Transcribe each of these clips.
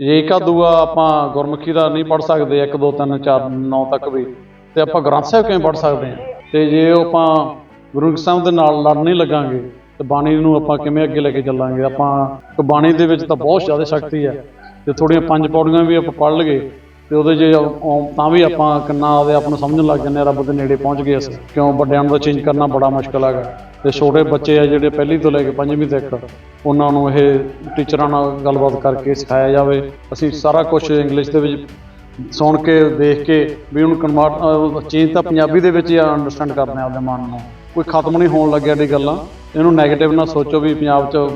ਜੇ ਇੱਕ ਦੂਆ ਆਪਾਂ ਗੁਰਮੁਖੀ ਦਾ ਨਹੀਂ ਪੜ ਸਕਦੇ 1 2 3 4 9 ਤੱਕ ਵੀ, ਤੇ ਆਪਾਂ ਗ੍ਰੰਥ ਸਾਹਿਬ ਕਿਵੇਂ ਪੜ ਸਕਦੇ ਹਾਂ? ਤੇ ਜੇ ਉਹ ਆਪਾਂ ਗੁਰੂ ਗ੍ਰੰਥ ਸਾਹਿਬ ਦੇ ਨਾਲ ਲੜ ਨਹੀਂ ਲੱਗਾਂਗੇ, ਤੇ ਬਾਣੀ ਨੂੰ ਆਪਾਂ ਕਿਵੇਂ ਅੱਗੇ ਲੈ ਕੇ ਚੱਲਾਂਗੇ? ਆਪਾਂ ਬਾਣੀ ਦੇ ਵਿੱਚ ਤਾਂ ਬਹੁਤ ਜ਼ਿਆਦਾ ਸ਼ਕਤੀ ਹੈ, ਤੇ ਥੋੜੀਆਂ ਪੰਜ ਪੌੜੀਆਂ ਵੀ ਆਪਾਂ ਪੜ ਲਈਏ ਤੇ ਉਹਦੇ ਜੇ ਤਾਂ ਵੀ ਆਪਾਂ ਕਿੰਨਾ ਉਹਦੇ ਆਪ ਨੂੰ ਸਮਝਣ ਲੱਗ ਜਾਂਦੇ ਹਾਂ, ਰੱਬ ਦੇ ਨੇੜੇ ਪਹੁੰਚ ਗਏ ਅਸੀਂ। ਕਿਉਂ ਵੱਡਿਆਂ ਨੂੰ ਚੇਂਜ ਕਰਨਾ ਬੜਾ ਮੁਸ਼ਕਲ ਹੈਗਾ। ਤੇ ਛੋਟੇ ਬੱਚੇ ਆ ਜਿਹੜੇ ਪਹਿਲੀ ਤੋਂ ਲੈ ਕੇ ਪੰਜਵੀਂ ਤੱਕ ਉਹਨਾਂ ਨੂੰ ਇਹ ਟੀਚਰਾਂ ਨਾਲ ਗੱਲਬਾਤ ਕਰਕੇ ਸਿਖਾਇਆ ਜਾਵੇ। ਅਸੀਂ ਸਾਰਾ ਕੁਝ ਇੰਗਲਿਸ਼ ਦੇ ਵਿੱਚ ਸੁਣ ਕੇ ਦੇਖ ਕੇ ਵੀ ਉਹਨੂੰ ਕਨਵਰਟ ਚੇਂਜ ਤਾਂ ਪੰਜਾਬੀ ਦੇ ਵਿੱਚ ਹੀ ਅੰਡਰਸਟੈਂਡ ਕਰਦੇ ਆ ਆਪਦੇ ਮਨ ਨੂੰ। ਕੋਈ ਖਤਮ ਨਹੀਂ ਹੋਣ ਲੱਗਿਆ ਦੀ ਗੱਲਾਂ। ਇਹਨੂੰ ਨੈਗੇਟਿਵ ਨਾ ਸੋਚੋ ਵੀ ਪੰਜਾਬ 'ਚ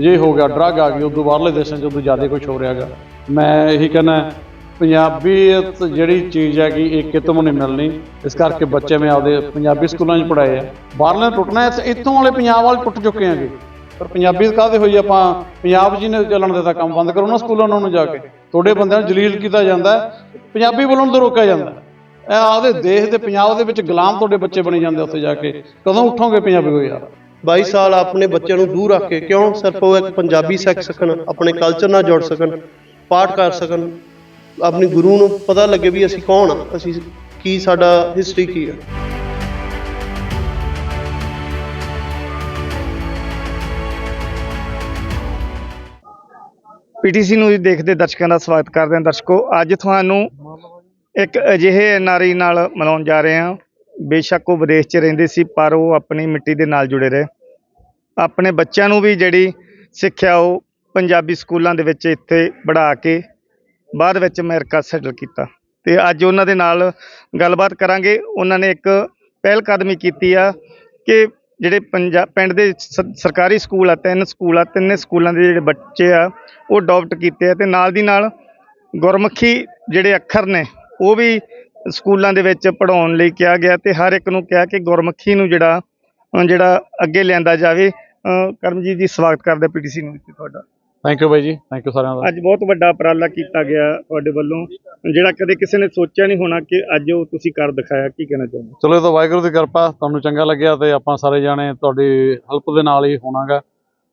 ਇਹ ਹੋ ਗਿਆ ਡਰੱਗ ਆ ਗਈ ਉਦੋਂ ਬਾਹਰਲੇ ਦੇਸ਼ਾਂ 'ਚ ਉਦੋਂ ਜ਼ਿਆਦਾ ਕੁਝ ਹੋ ਰਿਹਾਗਾ ਮੈਂ ਇਹੀ ਕਹਿੰਦਾ ਪੰਜਾਬੀਅਤ ਜਿਹੜੀ ਚੀਜ਼ ਹੈ ਕਿ ਇਹ ਕਿਤੋਂ ਨਹੀਂ ਮਿਲਣੀ। ਇਸ ਕਰਕੇ ਬੱਚੇ ਮੈਂ ਆਪਦੇ ਪੰਜਾਬੀ ਸਕੂਲਾਂ 'ਚ ਪੜਾਏ ਆ। ਬਾਹਰਲੇ ਟੁੱਟਣਾ, ਇੱਥੇ- ਇੱਥੋਂ ਵਾਲੇ ਪੰਜਾਬ ਵਾਲੇ ਟੁੱਟ ਚੁੱਕੇ ਆਂਗੇ ਪਰ ਪੰਜਾਬੀ ਕਾਹਦੇ ਹੋਈ ਆਪਾਂ? ਪੰਜਾਬ ਜੀ ਨੇ ਚੱਲਣ ਦਿੱਤਾ ਕੰਮ ਬੰਦ ਕਰੋ ਉਹਨਾਂ ਸਕੂਲਾਂ ਨੂੰ ਜਾ ਕੇ। ਤੁਹਾਡੇ ਬੰਦਿਆਂ ਨੂੰ ਜਲੀਲ ਕੀਤਾ ਜਾਂਦਾ ਪੰਜਾਬੀ ਬੋਲਣ ਤੋਂ ਰੋਕਿਆ ਜਾਂਦਾ ਇਹ ਆਪਦੇ ਦੇਸ਼ ਦੇ ਪੰਜਾਬ ਦੇ ਵਿੱਚ ਗੁਲਾਮ ਤੁਹਾਡੇ ਬੱਚੇ ਬਣੀ ਜਾਂਦੇ ਉੱਥੇ ਜਾ ਕੇ। ਕਦੋਂ ਉੱਠੋਗੇ ਪੰਜਾਬੀ ਹੋ ਯਾਰ? 22 ਸਾਲ ਆਪਣੇ ਬੱਚਿਆਂ ਨੂੰ ਦੂਰ ਰੱਖ ਕੇ ਕਿਉਂ ਸਿਰਫ ਉਹ ਇੱਕ ਪੰਜਾਬੀ ਸਿੱਖ ਸਕਣ, ਆਪਣੇ ਕਲਚਰ ਨਾਲ ਜੁੜ ਸਕਣ, ਪਾਠ ਕਰ ਸਕਣ? ਆਪਣੇ ਗੁਰੂ ਨੂੰ ਪਤਾ ਲੱਗੇ ਵੀ ਅਸੀਂ ਕੌਣ ਆ, ਅਸੀਂ ਕੀ ਸਾਡਾ ਹਿਸਟਰੀ ਕੀ ਹੈ ਪੀਟੀਸੀ ਨੂੰ ਦੇਖਦੇ ਦਰਸ਼ਕਾਂ ਦਾ ਸਵਾਗਤ ਕਰਦੇ ਹਾਂ ਦਰਸ਼ਕੋ, ਅੱਜ ਤੁਹਾਨੂੰ ਇੱਕ ਅਜਿਹੇ ਨਾਰੀ ਨਾਲ ਮਿਲਾਉਣ ਜਾ ਰਹੇ ਹਾਂ। ਬੇਸ਼ੱਕ ਉਹ ਵਿਦੇਸ਼ 'ਚ ਰਹਿੰਦੇ ਸੀ, ਪਰ ਉਹ ਆਪਣੀ ਮਿੱਟੀ ਦੇ ਨਾਲ ਜੁੜੇ ਰਹੇ। ਆਪਣੇ ਬੱਚਿਆਂ ਨੂੰ ਵੀ ਜਿਹੜੀ ਸਿੱਖਿਆ ਉਹ ਪੰਜਾਬੀ ਸਕੂਲਾਂ ਦੇ ਵਿੱਚ ਇੱਥੇ ਪੜ੍ਹਾ ਕੇ ਬਾਅਦ ਵਿੱਚ ਅਮਰੀਕਾ ਸੈਟਲ ਕੀਤਾ। ਤੇ ਅੱਜ ਉਹਨਾਂ ਦੇ ਨਾਲ ਗੱਲਬਾਤ ਕਰਾਂਗੇ। ਉਹਨਾਂ ਨੇ ਇੱਕ ਪਹਿਲ ਕਦਮੀ ਕੀਤੀ ਆ ਕਿ ਜਿਹੜੇ ਪੰਜਾਬ ਪਿੰਡ ਦੇ ਸ- ਸਰਕਾਰੀ ਸਕੂਲ ਆ, ਤਿੰਨ ਸਕੂਲ ਆ, ਤਿੰਨੇ ਸਕੂਲਾਂ ਦੇ ਜਿਹੜੇ ਬੱਚੇ ਆ, ਉਹ ਅਡਾਪਟ ਕੀਤੇ ਆ ਤੇ ਨਾਲ ਦੀ ਨਾਲ ਗੁਰਮੁਖੀ ਜਿਹੜੇ ਅੱਖਰ ਨੇ, ਉਹ ਵੀ ਸਕੂਲਾਂ ਦੇ ਵਿੱਚ ਪੜਾਉਣ ਲਈ ਕਿਹਾ ਗਿਆ ਤੇ ਹਰ ਇੱਕ ਨੂੰ ਕਿਹਾ ਕਿ ਗੁਰਮੁਖੀ ਨੂੰ ਜਿਹੜਾ ਜਿਹੜਾ ਅੱਗੇ ਲਿਆਂਦਾ ਜਾਵੇ। ਕਰਮਜੀਤ ਜੀ, ਸਵਾਗਤ ਕਰਦੇ ਪੀਟੀਸੀ ਨੂੰ। ਇੱਥੇ ਤੁਹਾਡਾ ਥੈਂਕ ਯੂ ਬਾਈ ਜੀ ਥੈਂਕ ਯੂ ਸਾਰਿਆਂ ਦਾ। ਅੱਜ ਬਹੁਤ ਵੱਡਾ ਉਪਰਾਲਾ ਕੀਤਾ ਗਿਆ ਤੁਹਾਡੇ ਵੱਲੋਂ। ਜਿਹੜਾ ਕਦੇ ਕਿਸੇ ਨੇ ਸੋਚਿਆ ਨਹੀਂ ਹੋਣਾ ਕਿ ਅੱਜ ਉਹ ਤੁਸੀਂ ਕਰ ਦਿਖਾਇਆ ਕੀ ਕਹਿਣਾ ਚਾਹੁੰਦੇ ਚਲੋ ਇਹ ਤਾਂ ਵਾਹਿਗੁਰੂ ਦੀ ਕਿਰਪਾ ਤੁਹਾਨੂੰ ਚੰਗਾ ਲੱਗਿਆ ਤੇ ਆਪਾਂ ਸਾਰੇ ਜਾਣੇ ਤੁਹਾਡੀ ਹੈਲਪ ਦੇ ਨਾਲ ਹੀ ਹੋਣਾਗਾ।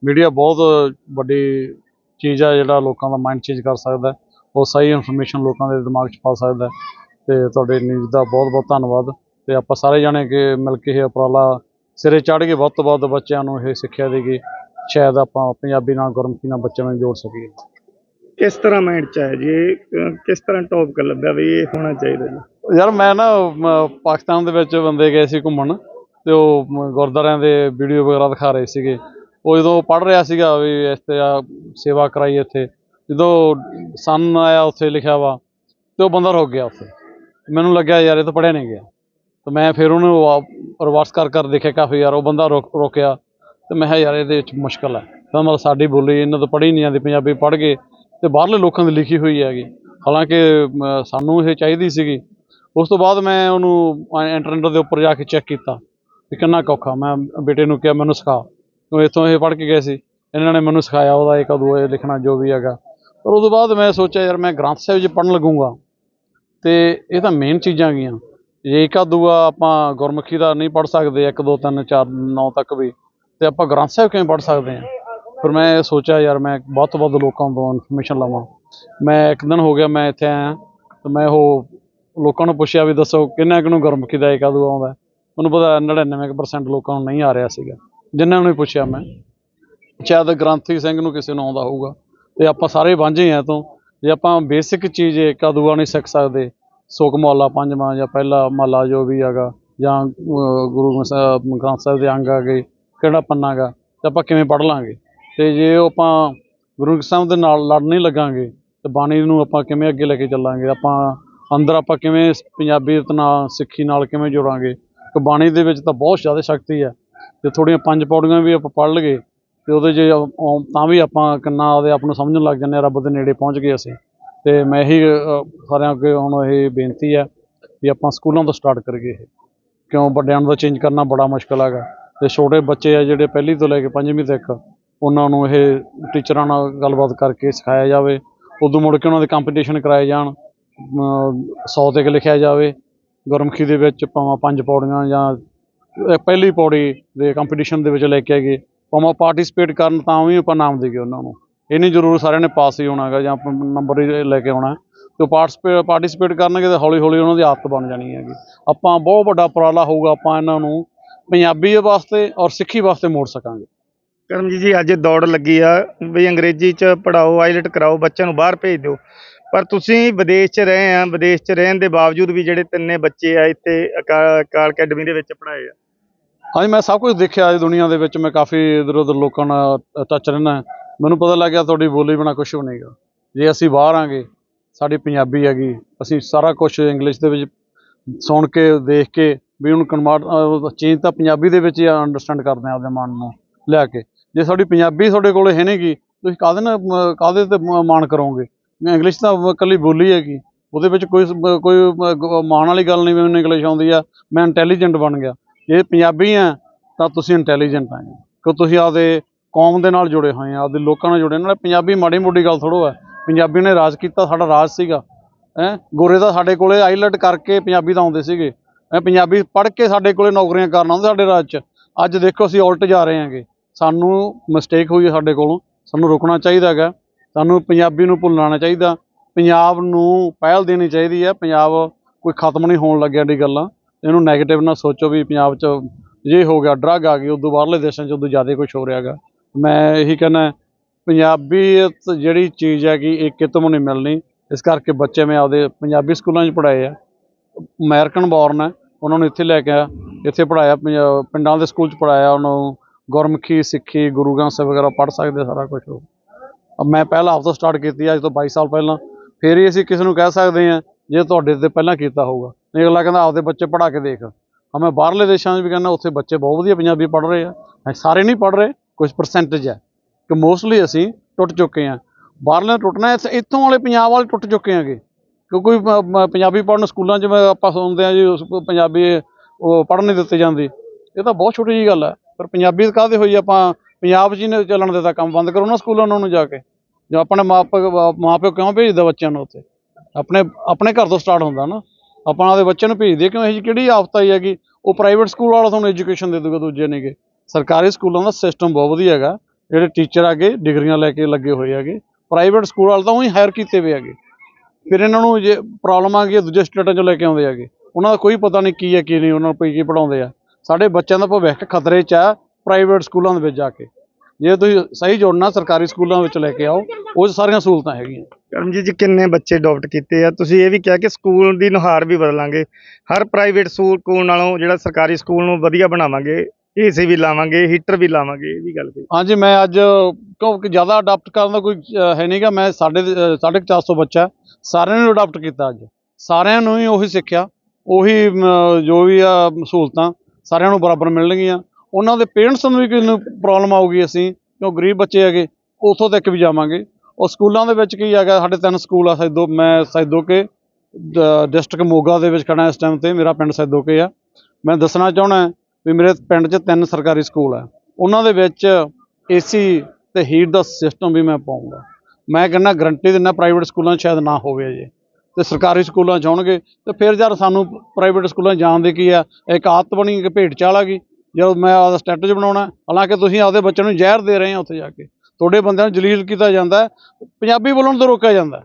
ਮੀਡੀਆ ਬਹੁਤ ਵੱਡੀ ਚੀਜ਼ ਆ ਜਿਹੜਾ ਲੋਕਾਂ ਦਾ ਮਾਈਂਡ ਚੇਂਜ ਕਰ ਸਕਦਾ। ਉਹ ਸਹੀ ਇਨਫੋਰਮੇਸ਼ਨ ਲੋਕਾਂ ਦੇ ਦਿਮਾਗ 'ਚ ਪਾ ਸਕਦਾ। ਤੇ ਤੁਹਾਡੇ ਨਿਊਜ਼ ਦਾ ਬਹੁਤ ਬਹੁਤ ਧੰਨਵਾਦ। ਤੇ ਆਪਾਂ ਸਾਰੇ ਜਾਣੇ ਕਿ ਮਿਲ ਕੇ ਇਹ ਉਪਰਾਲਾ ਸਿਰੇ ਚੜ੍ਹ ਕੇ ਵੱਧ ਤੋਂ ਵੱਧ ਬੱਚਿਆਂ ਨੂੰ ਇਹ ਸਿੱਖਿਆ ਦੇਗੀ। ਸ਼ਾਇਦ ਆਪਾਂ ਪੰਜਾਬੀ ਨਾਲ ਗੁਰਮੁਖੀ ਨਾਲ ਬੱਚਿਆਂ ਨੂੰ ਜੋੜ ਸਕੀਏ। ਕਿਸ ਤਰ੍ਹਾਂ ਮਾਈਂਡ ਚ ਹੈ ਜੀ? ਕਿਸ ਤਰ੍ਹਾਂ ਟੌਪਿਕ ਲੱਭਿਆ ਵੀ ਇਹ ਹੋਣਾ ਚਾਹੀਦਾ ਜੀ? ਯਾਰ ਮੈਂ ਨਾ ਮ, ਪਾਕਿਸਤਾਨ ਦੇ ਵਿੱਚ ਬੰਦੇ ਗਏ ਸੀ ਘੁੰਮਣ ਤੇ ਉਹ ਮ, ਗੁਰਦੁਆਰਿਆਂ ਦੇ ਵੀਡੀਓ ਵਗੈਰਾ ਦਿਖਾ ਰਹੇ ਸੀਗੇ। ਉਹ ਜਦੋਂ ਪੜ ਰਿਹਾ ਸੀਗਾ ਵੀ ਇਸ ਤੇ ਆ ਸੇਵਾ ਕਰਾਈ ਇੱਥੇ ਜਦੋਂ ਸਨ ਆਇਆ ਉੱਥੇ ਲਿਖਿਆ ਵਾ ਤੇ ਉਹ ਬੰਦਾ ਰੁਕ ਗਿਆ ਉੱਥੇ। ਮੈਨੂੰ ਲੱਗਿਆ ਯਾਰ ਇਹ ਤਾਂ ਪੜਿਆ ਨਹੀਂ ਗਿਆ। ਤੇ ਮੈਂ ਫਿਰ ਉਹਨੂੰ ਰਿਵਰਸ ਕਰ ਕਰ ਦੇਖਿਆ ਕਾਫੀ ਯਾਰ ਉਹ ਬੰਦਾ ਰੁਕ ਰੁਕਿਆ। ਤੇ ਮੈਂ ਕਿਹਾ ਯਾਰ ਇਹਦੇ ਵਿੱਚ ਮੁਸ਼ਕਲ ਹੈ ਤਾਂ ਮਤਲਬ ਸਾਡੀ ਬੋਲੀ ਇਹਨਾਂ ਤੋਂ ਪੜ੍ਹੀ ਨਹੀਂ ਜਾਂਦੀ, ਪੰਜਾਬੀ ਪੜ੍ਹ ਗਏ ਤੇ ਬਾਹਰਲੇ ਲੋਕਾਂ ਦੀ ਲਿਖੀ ਹੋਈ ਹੈਗੀ। ਹਾਲਾਂਕਿ ਸਾਨੂੰ ਇਹ ਚਾਹੀਦੀ ਸੀਗੀ। ਉਸ ਤੋਂ ਬਾਅਦ ਮੈਂ ਉਹਨੂੰ ਇੰਟਰਨੈਟ ਦੇ ਉੱਪਰ ਜਾ ਕੇ ਚੈੱਕ ਕੀਤਾ ਕਿ ਕਿੰਨਾ ਕੁ ਔਖਾ ਮੈਂ ਬੇਟੇ ਨੂੰ ਕਿਹਾ, ਮੈਨੂੰ ਸਿਖਾ। ਉਹ ਇੱਥੋਂ ਇਹ ਪੜ੍ਹ ਕੇ ਗਏ ਸੀ। ਇਹਨਾਂ ਨੇ ਮੈਨੂੰ ਸਿਖਾਇਆ ਉਹਦਾ ਇੱਕ ਦੋ ਇਹ ਲਿਖਣਾ ਜੋ ਵੀ ਹੈਗਾ। ਪਰ ਉਸ ਤੋਂ ਬਾਅਦ ਮੈਂ ਸੋਚਿਆ, ਯਾਰ ਮੈਂ ਗ੍ਰੰਥ ਸਾਹਿਬ 'ਚ ਪੜ੍ਹਨ ਲੱਗੂੰਗਾ। ਤੇ ਇਹ ਤਾਂ ਮੇਨ ਚੀਜ਼ਾਂ ਗੀਆਂ ਜੇ ਇੱਕ ਦੂਆ ਆਪਾਂ ਗੁਰਮੁਖੀ ਦਾ ਨਹੀਂ ਪੜ੍ਹ ਸਕਦੇ 1 2 3 4 9 ਤੱਕ ਵੀ। ਤੇ ਆਪਾਂ ਗ੍ਰੰਥ ਸਾਹਿਬ ਕਿਵੇਂ ਪੜ੍ਹ ਸਕਦੇ ਹਾਂ? ਫਿਰ ਮੈਂ ਇਹ ਸੋਚਿਆ, ਯਾਰ ਮੈਂ ਬਹੁਤ ਤੋਂ ਵੱਧ ਲੋਕਾਂ ਤੋਂ ਇਨਫੋਰਮੇਸ਼ਨ ਲਵਾਂ। ਮੈਂ ਇੱਕ ਦਿਨ ਹੋ ਗਿਆ ਮੈਂ ਇੱਥੇ ਆਇਆ, ਤੇ ਮੈਂ ਉਹ ਲੋਕਾਂ ਨੂੰ ਪੁੱਛਿਆ ਵੀ ਦੱਸੋ, ਕਿੰਨਾ ਕੁ ਨੂੰ ਗੁਰਮੁਖੀ ਦਾ ਇੱਕ ਦੂਆ ਆਉਂਦਾ ਉਹਨੂੰ ਪਤਾ 99% ਲੋਕਾਂ ਨੂੰ ਨਹੀਂ ਆ ਰਿਹਾ ਸੀਗਾ। ਜਿਨ੍ਹਾਂ ਨੂੰ ਵੀ ਪੁੱਛਿਆ ਮੈਂ। ਸ਼ਾਇਦ ਗ੍ਰੰਥੀ ਸਿੰਘ ਨੂੰ ਕਿਸੇ ਨੂੰ ਆਉਂਦਾ ਹੋਊਗਾ। ਤੇ ਆਪਾਂ ਸਾਰੇ ਵਾਂਝੇ ਆ ਤੋਂ। ਜੇ ਆਪਾਂ ਬੇਸਿਕ ਚੀਜ਼ ਇੱਕ ਦੂਆ ਨਹੀਂ ਸਿੱਖ ਸਕਦੇ, ਸੁਖ ਮਹਲਾ ਪੰਜਵਾਂ ਜਾਂ ਪਹਿਲਾ ਮਹਲਾ ਜੋ ਵੀ ਹੈਗਾ, ਜਾਂ ਗੁਰੂ ਸਾਹਿਬ ਗ੍ਰੰਥ ਸਾਹਿਬ ਦੇ ਅੰਗ ਆ ਗਏ ਕਿਹੜਾ ਪੰਨਾ ਗਾ, ਤੇ ਆਪਾਂ ਕਿਵੇਂ ਪੜ੍ਹ ਲਾਂਗੇ? ਤੇ ਜੇ ਉਹ ਆਪਾਂ ਗੁਰੂ ਗ੍ਰੰਥ ਸਾਹਿਬ ਦੇ ਨਾਲ ਲੜ ਨਹੀਂ ਲੱਗਾਂਗੇ, ਤੇ ਬਾਣੀ ਨੂੰ ਆਪਾਂ ਕਿਵੇਂ ਅੱਗੇ ਲੈ ਕੇ ਚੱਲਾਂਗੇ? ਆਪਾਂ ਅੰਦਰ ਆਪਾਂ ਕਿਵੇਂ ਇਸ ਪੰਜਾਬੀਅਤ ਨਾਲ, ਸਿੱਖੀ ਨਾਲ ਕਿਵੇਂ ਜੋੜਾਂਗੇ? ਕਿ ਬਾਣੀ ਦੇ ਵਿੱਚ ਤਾਂ ਬਹੁਤ ਜ਼ਿਆਦਾ ਸ਼ਕਤੀ ਹੈ। ਜੇ ਥੋੜੀਆਂ ਪੰਜ ਪੌੜੀਆਂ ਵੀ ਆਪਾਂ ਪੜ੍ਹ ਲਈਏ ਤੇ ਉਹਦੇ ਜੇ ਤਾਂ ਵੀ ਆਪਾਂ ਕਿੰਨਾ ਉਹਦੇ ਆਪ ਨੂੰ ਸਮਝਣ ਲੱਗ ਜਾਂਦੇ ਹਾਂ, ਰੱਬ ਦੇ ਨੇੜੇ ਪਹੁੰਚ ਗਏ ਅਸੀਂ। ਤੇ ਮੈਂ ਇਹੀ ਸਾਰਿਆਂ ਅੱਗੇ ਹੁਣ ਇਹ ਬੇਨਤੀ ਹੈ ਵੀ ਆਪਾਂ ਸਕੂਲਾਂ ਤੋਂ ਸਟਾਰਟ ਕਰੀਏ ਇਹ। ਕਿਉਂ ਵੱਡਿਆਂ ਨੂੰ ਤਾਂ ਚੇਂਜ ਕਰਨਾ ਬੜਾ ਮੁਸ਼ਕਲ ਹੈਗਾ। ਤੇ ਛੋਟੇ ਬੱਚੇ ਆ ਜਿਹੜੇ ਪਹਿਲੀ ਤੋਂ ਲੈ ਕੇ ਪੰਜਵੀਂ ਤੱਕ, ਉਹਨਾਂ ਨੂੰ ਇਹ ਟੀਚਰਾਂ ਨਾਲ ਗੱਲਬਾਤ ਕਰਕੇ ਸਿਖਾਇਆ ਜਾਵੇ। ਉਦੋਂ ਮੁੜ ਕੇ ਉਹਨਾਂ ਦੇ ਕੰਪੀਟੀਸ਼ਨ ਕਰਾਏ ਜਾਣ 100 ਤੱਕ ਲਿਖਿਆ ਜਾਵੇ। ਗੁਰਮੁਖੀ ਦੇ ਵਿੱਚ ਭਾਵੇਂ ਪੰਜ ਪੌੜੀਆਂ ਜਾਂ ਪਹਿਲੀ ਪੌੜੀ ਦੇ ਕੰਪੀਟੀਸ਼ਨ ਦੇ ਵਿੱਚ ਲੈ ਕੇ ਆਈਏ, ਭਾਵੇਂ ਪਾਰਟਿਸਿਪੇਟ ਕਰਨ ਤਾਂ ਵੀ ਆਪਾਂ ਨਾਮ ਦੇਈਏ ਉਹਨਾਂ ਨੂੰ। ਇਹ ਨਹੀਂ ਜ਼ਰੂਰ ਸਾਰਿਆਂ ਨੇ ਪਾਸ ਹੀ ਹੋਣਾ ਹੈਗਾ ਜਾਂ ਨੰਬਰ ਹੀ ਲੈ ਕੇ ਆਉਣਾ। ਹੈ। ਤੇ ਪਾਰਟਿਸਪੇਟ ਪਾਰਟਿਸਿਪੇਟ ਕਰਨਗੇ ਤਾਂ ਹੌਲੀ ਹੌਲੀ ਉਹਨਾਂ ਦੀ ਆਦਤ ਬਣ ਜਾਣੀ ਹੈਗੀ। ਆਪਾਂ ਬਹੁਤ ਵੱਡਾ ਉਪਰਾਲਾ ਹੋਊਗਾ ਆਪਾਂ ਇਹਨਾਂ ਨੂੰ ਪੰਜਾਬੀ ਵਾਸਤੇ ਔਰ ਸਿੱਖੀ ਵਾਸਤੇ ਮੋੜ ਸਕਾਂਗੇ। ਕਰਮਜੀਤ ਜੀ ਅੱਜ ਦੌੜ ਲੱਗੀ ਆ। ਵੀ ਅੰਗਰੇਜ਼ੀ ਚ ਪੜਾਓ ਆਈਲਟ ਕਰਾਓ ਬੱਚਿਆਂ ਨੂੰ ਬਾਹਰ ਭੇਜ ਦਿਓ। ਪਰ ਤੁਸੀਂ ਵਿਦੇਸ਼ ਚ ਰਹੇ ਆ ਵਿਦੇਸ਼ ਚ ਰਹਿਣ ਦੇ ਬਾਵਜੂਦ ਵੀ ਜਿਹੜੇ ਤਿੰਨੇ ਬੱਚੇ ਆ ਇੱਥੇ ਅਕਾ- ਅਕਾਲ ਅਕੈਡਮੀ ਦੇ ਵਿੱਚ ਪੜਾਏ ਆ। ਹਾਂਜੀ ਮੈਂ ਸਭ ਕੁਝ ਦੇਖਿਆ ਇਸ ਦੁਨੀਆ ਦੇ ਵਿੱਚ। ਮੈਂ ਕਾਫੀ ਇਧਰ ਉਧਰ ਲੋਕਾਂ ਨਾਲ ਟੱਚ ਰਹਿਣਾ ਮੈਨੂੰ ਪਤਾ ਲੱਗਿਆ ਤੁਹਾਡੀ ਬੋਲੀ ਬਣਾ ਕੁਝ ਵੀ ਨਹੀਂਗਾ। ਜੇ ਅਸੀਂ ਬਾਹਰ ਆਂਗੇ ਸਾਡੀ ਪੰਜਾਬੀ ਹੈਗੀ ਅਸੀਂ ਸਾਰਾ ਕੁਝ ਇੰਗਲਿਸ਼ ਦੇ ਵਿੱਚ ਸੁਣ ਕੇ ਦੇਖ ਕੇ ਵੀ ਉਹਨੂੰ ਕਨਵਰਟ ਚੇਂਜ ਤਾਂ ਪੰਜਾਬੀ ਦੇ ਵਿੱਚ ਹੀ ਅੰਡਰਸਟੈਂਡ ਕਰਦੇ ਆ ਆਪਦੇ ਮਨ ਨੂੰ ਲੈ ਕੇ। ਜੇ ਤੁਹਾਡੀ ਪੰਜਾਬੀ ਤੁਹਾਡੇ ਕੋਲ ਹੈ ਨਹੀਂਗੀ, ਤੁਸੀਂ ਕਾਹਦੇ ਨਾਲ ਕਾਹਦੇ ਤੇ ਮਾਣ ਕਰੋਗੇ? ਮੈਂ ਇੰਗਲਿਸ਼ ਤਾਂ ਇਕੱਲੀ ਬੋਲੀ ਹੈਗੀ। ਉਹਦੇ ਵਿੱਚ ਕੋਈ ਕੋਈ ਮਾਣ ਵਾਲੀ ਗੱਲ ਨਹੀਂ ਵੀ ਮੈਨੂੰ ਇੰਗਲਿਸ਼ ਆਉਂਦੀ ਆ। ਮੈਂ ਇੰਟੈਲੀਜੈਂਟ ਬਣ ਗਿਆ। ਜੇ ਪੰਜਾਬੀ ਆ, ਤਾਂ ਤੁਸੀਂ ਇੰਟੈਲੀਜੈਂਟ ਆ ਕਿ ਤੁਸੀਂ ਆਪਦੇ ਕੌਮ ਦੇ ਨਾਲ ਜੁੜੇ ਹੋਏ ਆ, ਆਪਦੇ ਲੋਕਾਂ ਨਾਲ ਜੁੜੇ ਨਾਲੇ ਪੰਜਾਬੀ ਮਾੜੀ ਮੋਟੀ ਗੱਲ ਥੋੜੋ ਹੈ ਪੰਜਾਬੀ ਨੇ ਰਾਜ ਕੀਤਾ, ਸਾਡਾ ਰਾਜ ਸੀਗਾ। ਹੈ? ਗੋਰੇ ਦਾ ਸਾਡੇ ਕੋਲੇ ਆਈਲਟ ਕਰਕੇ ਪੰਜਾਬੀ ਤਾਂ ਆਉਂਦੇ ਸੀਗੇ। ਪੰਜਾਬੀ ਪੜ੍ਹ ਕੇ ਸਾਡੇ ਕੋਲੇ ਨੌਕਰੀਆਂ ਕਰਨ ਆਉਂਦੇ ਸਾਡੇ ਰਾਜ 'ਚ। ਅੱਜ ਦੇਖੋ ਅਸੀਂ ਉਲਟ ਜਾ ਰਹੇ ਹਾਂਗੇ। ਸਾਨੂੰ ਮਿਸਟੇਕ ਹੋਈ ਹੈ ਸਾਡੇ ਕੋਲੋਂ। ਸਾਨੂੰ ਰੁਕਣਾ ਚਾਹੀਦਾ ਹੈਗਾ। ਸਾਨੂੰ ਪੰਜਾਬੀ ਨੂੰ ਭੁੱਲਣਾ ਚਾਹੀਦਾ। ਪੰਜਾਬ ਨੂੰ ਪਹਿਲ ਦੇਣੀ ਚਾਹੀਦੀ ਹੈ। ਪੰਜਾਬ ਕੋਈ ਖਤਮ ਨਹੀਂ ਹੋਣ ਲੱਗਿਆ ਦੀ ਗੱਲਾਂ। ਇਹਨੂੰ 네ਗੇਟਿਵ ਨਾ ਸੋਚੋ ਵੀ ਪੰਜਾਬ 'ਚ ਇਹ ਹੋ ਗਿਆ ਡਰੱਗ ਆ ਗਈ, ਉਦੋਂ ਬਾਹਰਲੇ ਦੇਸ਼ਾਂ 'ਚ ਉਦੋਂ ਜ਼ਿਆਦਾ ਕੁਝ ਹੋ ਰਿਹਾ ਹੈਗਾ। ਮੈਂ ਇਹੀ ਕਹਿੰਦਾ ਪੰਜਾਬੀਅਤ ਜਿਹੜੀ ਚੀਜ਼ ਹੈਗੀ ਇਹ ਕਿਤੋਂ ਨਹੀਂ ਮਿਲਣੀ। ਇਸ ਕਰਕੇ ਬੱਚੇ ਮੈਂ ਆਪਦੇ ਪੰਜਾਬੀ ਸਕੂਲਾਂ 'ਚ ਪੜ੍ਹਾਏ ਆ। ਅਮਰੀਕਨ ਬੋਰਨ ਹੈ ਉਹਨਾਂ ਨੂੰ ਇੱਥੇ ਲੈ ਕੇ ਆਇਆ, ਇੱਥੇ ਪੜ੍ਹਾਇਆ ਪੰਜਾ- ਪਿੰਡਾਂ ਦੇ ਸਕੂਲ 'ਚ ਪੜ੍ਹਾਇਆ, ਉਹਨਾਂ ਨੂੰ ਗੁਰਮੁਖੀ, ਸਿੱਖੀ, ਗੁਰੂ ਗ੍ਰੰਥ ਸਾਹਿਬ ਵਗੈਰਾ ਪੜ੍ਹ ਸਕਦੇ ਸਾਰਾ ਕੁਝ ਉਹ। ਅਬ ਮੈਂ ਪਹਿਲਾ ਹਫ਼ਤਾ ਸਟਾਰਟ ਕੀਤੀ ਅੱਜ ਤੋਂ 22 ਸਾਲ ਪਹਿਲਾਂ। ਫਿਰ ਹੀ ਅਸੀਂ ਕਿਸੇ ਨੂੰ ਕਹਿ ਸਕਦੇ ਹਾਂ, ਜੇ ਤੁਹਾਡੇ ਤੇ ਪਹਿਲਾਂ ਕੀਤਾ ਹੋਊਗਾ। ਨਹੀਂ, ਅਗਲਾ ਕਹਿੰਦਾ, ਆਪਦੇ ਬੱਚੇ ਪੜ੍ਹਾ ਕੇ ਦੇਖ। ਹਾਂ, ਮੈਂ ਬਾਹਰਲੇ ਦੇਸ਼ਾਂ 'ਚ ਵੀ ਕਹਿੰਦਾ, ਉੱਥੇ ਬੱਚੇ ਬਹੁਤ ਵਧੀਆ ਪੰਜਾਬੀ ਪੜ੍ਹ ਰਹੇ ਆ। ਸਾਰੇ ਨਹੀਂ ਪੜ੍ਹ ਰਹੇ ਕੁਝ ਪਰਸੈਂਟੇਜ ਹੈ ਕਿ ਮੋਸਟਲੀ ਅਸੀਂ ਟੁੱਟ ਚੁੱਕੇ ਹਾਂ ਬਾਹਰਲੇ ਟੁੱਟਣਾ, ਇੱਥੇ- ਇੱਥੋਂ ਵਾਲੇ ਪੰਜਾਬ ਵਾਲੇ ਟੁੱਟ ਚੁੱਕੇ ਹੈਗੇ ਕਿਉਂਕਿ ਪੰਜਾਬੀ ਪੜ੍ਹਨ ਸਕੂਲਾਂ 'ਚ ਆਪਾਂ ਸੁਣਦੇ ਆ ਜੀ, ਉਸ ਪੰਜਾਬੀ ਉਹ ਪੜ੍ਹਨ ਨਹੀਂ ਦਿੱਤੇ ਜਾਂਦੇ। ਇਹ ਤਾਂ ਬਹੁਤ ਛੋਟੀ ਜੀ ਗੱਲ ਹੈ। ਪਰ ਪੰਜਾਬੀ ਕਾਹਦੇ ਹੋਈ ਆਪਾਂ ਪੰਜਾਬ 'ਚ ਹੀ ਨਹੀਂ ਚੱਲਣ ਤਾਂ ਕੰਮ, ਬੰਦ ਕਰੋ ਨਾ ਸਕੂਲਾਂ ਨੂੰ ਜਾ ਕੇ। ਜਾਂ ਆਪਣੇ ਮਾਪੇ, ਮਾਪਿਓ ਕਿਉਂ ਭੇਜਦਾ ਬੱਚਿਆਂ ਨੂੰ ਉੱਥੇ? ਆਪਣੇ ਆਪਣੇ ਘਰ ਤੋਂ ਸਟਾਰਟ ਹੁੰਦਾ ਨਾ। ਆਪਾਂ ਆਪਦੇ ਬੱਚਿਆਂ ਨੂੰ ਭੇਜਦੇ ਕਿਉਂ? ਇਹ ਜਿਹੀ ਕਿਹੜੀ ਆਫਤ ਆਈ ਹੈਗੀ? ਉਹ ਪ੍ਰਾਈਵੇਟ ਸਕੂਲ ਵਾਲਾ ਤੁਹਾਨੂੰ ਐਜੂਕੇਸ਼ਨ ਦੇ ਦੂਗਾ ਦੂਜੇ ਨੇਗੇ। ਸਰਕਾਰੀ ਸਕੂਲਾਂ ਦਾ ਸਿਸਟਮ ਬਹੁਤ ਵਧੀਆ ਹੈਗਾ। ਜਿਹੜੇ ਟੀਚਰ ਆਗੇ ਡਿਗਰੀਆਂ ਲੈ ਕੇ ਲੱਗੇ ਹੋਏ ਹੈਗੇ। ਪ੍ਰਾਈਵੇਟ ਸਕੂਲ ਵਾਲੇ ਤਾਂ ਉਹੀ ਹਾਇਰ ਕੀਤੇ ਹੋਏ ਹੈਗੇ। ਫਿਰ ਇਹਨਾਂ ਨੂੰ ਜੇ ਪ੍ਰੋਬਲਮ ਆ ਗਈ ਹੈ, ਦੂਜੇ ਸਟੇਟਾਂ 'ਚੋਂ ਲੈ ਕੇ ਆਉਂਦੇ ਹੈਗੇ ਉਹਨਾਂ ਦਾ ਕੋਈ ਪਤਾ ਨਹੀਂ ਕੀ ਹੈ ਕੀ ਨਹੀਂ ਉਹਨਾਂ ਨੂੰ ਕੀ ਕੀ ਪੜਾਉਂਦੇ ਆ। ਸਾਡੇ ਬੱਚਿਆਂ ਦਾ ਭਵਿੱਖ ਖਤਰੇ 'ਚ ਆ ਪ੍ਰਾਈਵੇਟ ਸਕੂਲਾਂ ਦੇ ਵਿੱਚ ਜਾ ਕੇ। ਜੇ ਤੁਸੀਂ ਸਹੀ ਜੋੜਨਾ ਸਰਕਾਰੀ ਸਕੂਲਾਂ ਵਿੱਚ ਲੈ ਕੇ ਆਓ ਉਹ 'ਚ ਸਾਰੀਆਂ ਸਹੂਲਤਾਂ ਹੈਗੀਆਂ। ਕਰਮਜੀਤ ਜੀ ਕਿੰਨੇ ਬੱਚੇ ਅਡਾਪਟ ਕੀਤੇ ਆ? ਤੁਸੀਂ ਇਹ ਵੀ ਕਿਹਾ ਕਿ ਸਕੂਲ ਦੀ ਨੁਹਾਰ ਵੀ ਬਦਲਾਂਗੇ। ਹਰ ਪ੍ਰਾਈਵੇਟ ਸਕੂਲ ਨਾਲੋਂ ਜਿਹੜਾ ਸਰਕਾਰੀ ਸਕੂਲ ਨੂੰ ਵਧੀਆ ਬਣਾਵਾਂਗੇ ਏਸੀ ਵੀ ਲਾਵਾਂਗੇ ਹੀਟਰ ਵੀ ਲਾਵਾਂਗੇ ਇਹ ਵੀ ਗੱਲ ਕਹੀ ਹਾਂਜੀ ਮੈਂ ਅੱਜ ਕਿਉਂਕਿ ਜ਼ਿਆਦਾ ਅਡਾਪਟ ਕਰਨ ਦਾ ਕੋਈ ਅ, ਹੈ ਨਹੀਂਗਾ ਮੈਂ ਸਾਡੇ ਅ, ਸਾਢੇ ਕੁ ਚਾਰ ਸੌ ਬੱਚਾ ਸਾਰਿਆਂ ਨੂੰ ਅਡਾਪਟ ਕੀਤਾ ਅੱਜ। ਸਾਰਿਆਂ ਨੂੰ ਹੀ ਉਹੀ ਸਿੱਖਿਆ ਉਹੀ ਜੋ ਵੀ ਆ ਸਹੂਲਤਾਂ ਸਾਰਿਆਂ ਨੂੰ ਬਰਾਬਰ ਮਿਲਣਗੀਆਂ। ਉਹਨਾਂ ਦੇ ਪੇਰੈਂਟਸ ਨੂੰ ਵੀ ਕਿਸੇ ਨੂੰ ਪ੍ਰੋਬਲਮ ਆਊਗੀ ਅਸੀਂ ਕਿਉਂ ਗਰੀਬ ਬੱਚੇ ਹੈਗੇ ਉੱਥੋਂ ਤੱਕ ਵੀ ਜਾਵਾਂਗੇ। ਉਹ ਸਕੂਲਾਂ ਦੇ ਵਿੱਚ ਕੀ ਹੈਗਾ ਸਾਡੇ ਤਿੰਨ ਸਕੂਲ ਆ ਸੈਦੋ ਮੈਂ ਸੈਦੋਕੇ ਡਿਸਟ੍ਰਿਕਟ ਮੋਗਾ ਦੇ ਵਿੱਚ ਖੜਾ ਇਸ ਟਾਈਮ ਤੇ ਮੇਰਾ ਪਿੰਡ ਸੈਦੋਕੇ ਆ। ਮੈਂ ਦੱਸਣਾ ਚਾਹਣਾ ਵੀ ਮੇਰੇ ਪਿੰਡ 'ਚ ਤਿੰਨ ਸਰਕਾਰੀ ਸਕੂਲ ਆ। ਉਹਨਾਂ ਦੇ ਵਿੱਚ ਏਸੀ ਤੇ ਹੀਟ ਦਾ ਸਿਸਟਮ ਵੀ ਮੈਂ ਪਾਉਂਗਾ। ਮੈਂ ਕਹਿੰਦਾ ਗਰੰਟੀ ਦਿੰਦਾ ਪ੍ਰਾਈਵੇਟ ਸਕੂਲਾਂ 'ਚ ਸ਼ਾਇਦ ਨਾ ਹੋਵੇ ਜੇ ਤੇ ਸਰਕਾਰੀ ਸਕੂਲਾਂ 'ਚ ਆਉਣਗੇ ਤੇ ਫਿਰ ਜਦ ਸਾਨੂੰ ਪ੍ਰਾਈਵੇਟ ਸਕੂਲਾਂ 'ਚ ਜਾਣ ਦੀ ਕੀ ਆ? ਇੱਕ ਆਦਤ ਬਣੀ ਕਿ ਭੇਡ ਚਾਲ ਆ ਗਈ। ਜਦੋਂ ਮੈਂ ਆਪਦਾ ਸਟੈਟਸ ਬਣਾਉਣਾ, ਹਾਲਾਂਕਿ ਤੁਸੀਂ ਆਪਦੇ ਬੱਚਿਆਂ ਨੂੰ ਜ਼ਹਿਰ ਦੇ ਰਹੇ ਆ ਉੱਥੇ ਜਾ ਕੇ। ਤੁਹਾਡੇ ਬੰਦਿਆਂ ਨੂੰ ਜਲੀਲ ਕੀਤਾ ਜਾਂਦਾ, ਪੰਜਾਬੀ ਬੋਲਣ ਤੋਂ ਰੋਕਿਆ ਜਾਂਦਾ।